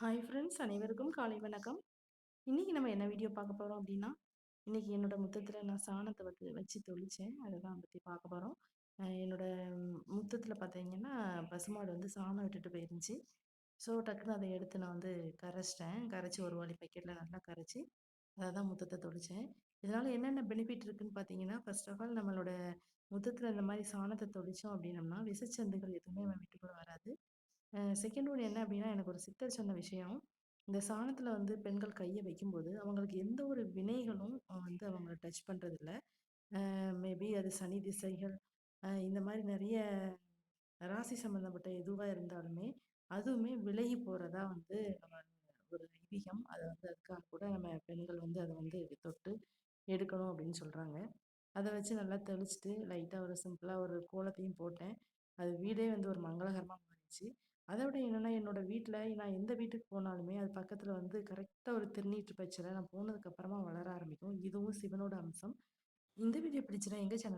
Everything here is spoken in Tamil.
ஹாய் ஃப்ரெண்ட்ஸ் அனைவருக்கும் காலை வணக்கம். இன்றைக்கி நம்ம என்ன வீடியோ பார்க்க போகிறோம் அப்படின்னா இன்றைக்கி என்னோடய முத்தத்தில் நான் சாணத்தை வந்து வச்சு தொளித்தேன் அதை தான் பற்றி பார்க்க போகிறோம் என்னோடய முத்தத்தில் பார்த்தீங்கன்னா பசுமாடு வந்து சாணம் விட்டுட்டு போயிருந்துச்சு. ஸோ டக்குன்னு அதை எடுத்து நான் வந்து கரைச்சிட்டேன். கரைச்சி ஒரு வாளி பக்கெட்டில் நல்லா கரைச்சி அதை தான் முத்தத்தை தொளித்தேன் இதனால் என்னென்ன பெனிஃபிட் இருக்குதுன்னு பார்த்தீங்கன்னா ஃபர்ஸ்ட் ஆஃப் ஆல் நம்மளோட முத்தத்தில் இந்த மாதிரி சாணத்தை தொளித்தோம் அப்படின்னம்னா விசச்சந்துகள் எதுவுமே நம்ம வீட்டுக்குள்ளே வராது. செகண்ட் ஒன் என்ன அப்படின்னா எனக்கு ஒரு சித்தர் சொன்ன விஷயம். இந்த சாணத்தில் வந்து பெண்கள் கையை வைக்கும்போது அவங்களுக்கு எந்த ஒரு வினைகளும் வந்து அவங்கள டச் பண்ணுறதில்ல மேபி அது சனி திசைகள் இந்த மாதிரி நிறைய ராசி சம்மந்தப்பட்ட எதுவாக இருந்தாலுமே அதுவுமே விலகி போகிறதா வந்து நம்ம ஒரு ஐதீகம். அதை வந்து அதுக்காக கூட நம்ம பெண்கள் வந்து அதை வந்து தொட்டு எடுக்கணும் அப்படின்னு சொல்கிறாங்க அதை வச்சு நல்லா தெளிச்சுட்டு லைட்டாக ஒரு சிம்பிளாக ஒரு கோலத்தையும் போட்டேன். அது வீடே வந்து ஒரு மங்களகரமாக மாறிச்சு அதை விட என்னென்னா என்னோட வீட்டில் நான் எந்த வீட்டுக்கு போனாலுமே அது பக்கத்தில் வந்து கரெக்டாக ஒரு திருநீற்று பச்சில் நான் போனதுக்கப்புறமா வளர ஆரம்பிக்கும். இதுவும் சிவனோட அம்சம். இந்த வீடியோ பிடிச்சினா எங்கள் சேனல்